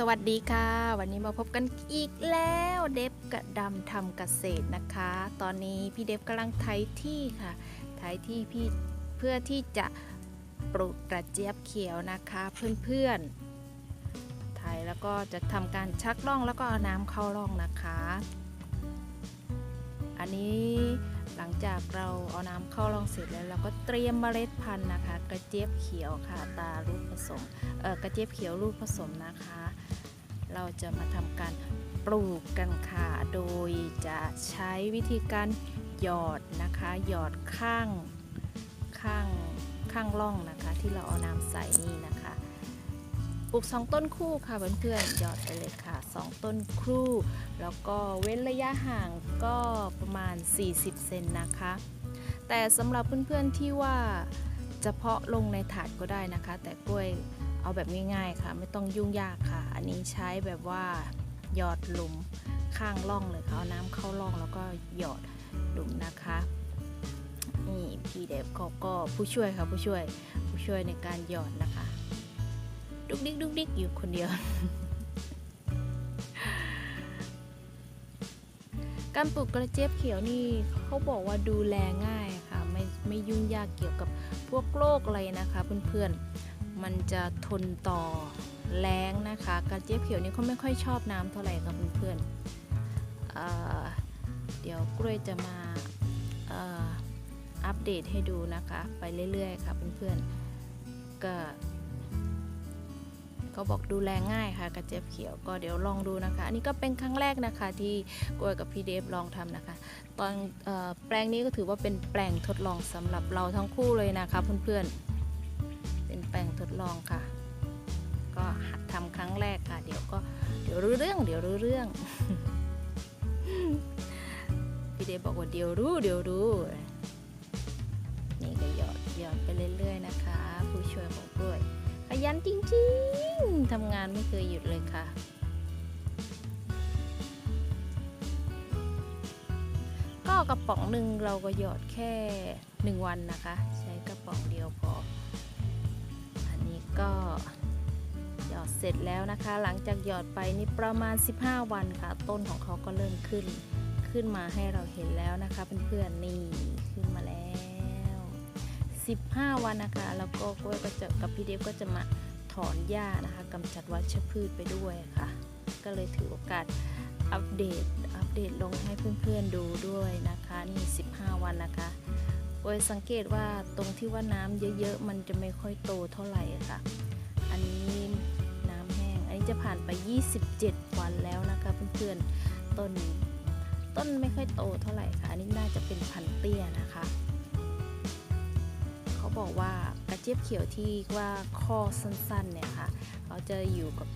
สวัสดีค่ะ วันนี้มาพบกันอีกแล้วเดฟกระดำทำเกษตรนะคะ ตอนนี้พี่เดฟกำลังไถที่ค่ะไถที่พี่เพื่อที่จะปลูกกระเจี๊ยบเขียวนะคะเพื่อนๆไถแล้วก็จะทำการชักร่องแล้วก็เอาน้ำเข้าร่องนะคะ อันนี้หลังจากเราเอาน้ำเข้าร่องเสร็จแล้วเราก็เตรียมเมล็ดพันธุ์นะคะ กระเจี๊ยบเขียวค่ะตาลูกผสมเออกระเจี๊ยบเขียวลูกผสมนะคะ เราจะมาทำการปลูกกันค่ะ โดยจะใช้วิธีการหยอดนะคะ หยอดข้างข้างข้างร่องนะคะ ที่เราเอาน้ำใส่นี่นะคะ ลูก 2 ต้นคู่ค่ะเพื่อนๆหยอดไปเลยค่ะ 2 ต้นคู่ แล้วก็เว้นระยะห่างก็ประมาณ 40 เซนนะคะ แต่สำหรับเพื่อนๆที่ว่าจะเพาะลงในถาดก็ได้นะคะ แต่กล้วยเอาแบบง่ายๆค่ะ ไม่ต้องยุ่งยากค่ะ อันนี้ใช้แบบว่าหยอดหลุมข้างร่องเลยค่ะเอาน้ำเข้าร่องแล้วก็หยอดหลุมนะคะนี่พี่เดฟเขาก็ผู้ช่วยค่ะผู้ช่วยผู้ช่วยในการหยอดนะคะ ดุกดิกดุกดิกอยู่คนเดียวการปลูกกระเจี๊ยบเขียวนี่เขาบอกว่าดูแลง่ายค่ะ ไม่ไม่ยุ่งยากเกี่ยวกับพวกโรคอะไรนะคะเพื่อนๆมันจะทนต่อแรงนะคะ กระเจี๊ยบเขียวนี่เขาไม่ค่อยชอบน้ำเท่าไหร่ค่ะเพื่อนๆเเดี๋ยวกล้วยจะมาอัปเดตให้ดูนะคะ ไปเรื่อยๆค่ะเพื่อนๆก็ เขาบอกดูแลง่ายค่ะกระเจี๊ยบเขียวก็เดี๋ยวลองดูนะคะ อันนี้ก็เป็นครั้งแรกนะคะที่กล้วยกับพี่เดฟลองทำนะคะ ตอนออแปลงนี้ก็ถือว่าเป็นแปลงทดลองสำหรับเราทั้งคู่เลยนะคะเพื่อนๆ เป็นแปลงทดลองค่ะ ก็หัดทำครั้งแรกค่ะ เดี๋ยวก็เดี๋ยวรู้เรื่องเดี๋ยวรู้เรื่องพี่เดฟบอกว่าเดี๋ยวรู้เดี๋ยวรู้นี่ก็หยอดหยอดไปเรื่อยๆนะคะ ผู้ช่วยของกล้วยขยันจริงๆ ทำงานไม่เคยหยุดเลยค่ะ ก็กระป๋องหนึ่งเราก็หยอดแค่ 1 วันนะคะ ใช้กระป๋องเดียวพอ อันนี้ก็หยอดเสร็จแล้วนะคะ หลังจากหยอดไปนี่ประมาณ 15 วันค่ะ ต้นของเขาก็เริ่มขึ้น ขึ้นมาให้เราเห็นแล้วนะคะเพื่อนๆนี่ขึ้นมาแล้ว 15 วันนะคะ แล้วก็กล้วยก็จะกับพี่เดฟก็จะมา อนหญ้านะคะกำจัดวัชพืชไปด้วยค่ะ ก็เลยถือโอกาสอัปเดตอัปเดตลงให้เพื่อนๆดูด้วยนะคะนี่ 15 วันนะคะกล้ยสังเกตว่าตรงที่ว่าน้ำเยอะๆ มันจะไม่ค่อยโตเท่าไหร่ค่ะ อันนี้น้ำแห้ง อันนี้จะผ่านไป 27 วันแล้วนะคะเพื่อนๆต้นต้นไม่ค่อยโตเท่าไหร่ค่ะ อันนี้น่าจะเป็นพันเตี้ยนะคะ บอกว่ากระเจี๊ยบเขียวที่ว่าข้อสั้นๆเนี่ยค่ะเขาจะอยู่กับ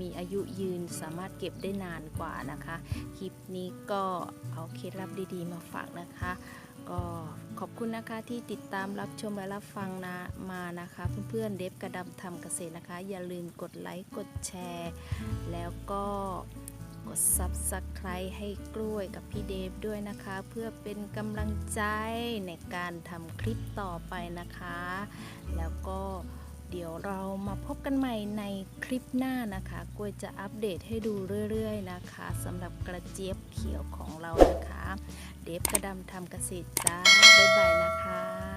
มีอายุยืนสามารถเก็บได้นานกว่านะคะ คลิปนี้ก็เอาเคล็ดลับดีๆมาฝากนะคะ ก็ขอบคุณนะคะที่ติดตามรับชมและรับฟังนะมานะคะ เพื่อนๆเดฟกระดำทำเกษตรนะคะ อย่าลืมกดไลค์กดแชร์ แล้วก็ กด Subscribe ให้กล้วยกับพี่เดฟด้วยนะคะ เพื่อเป็นกำลังใจในการทำคลิปต่อไปนะคะ แล้วก็เดี๋ยวเรามาพบกันใหม่ในคลิปหน้านะคะกล้วยจะอัปเดตให้ดูเรื่อยๆนะคะสำหรับกระเจี๊ยบเขียวของเรานะคะ เดฟกระดำทำเกษตรจ้า บ๊ายบายนะคะ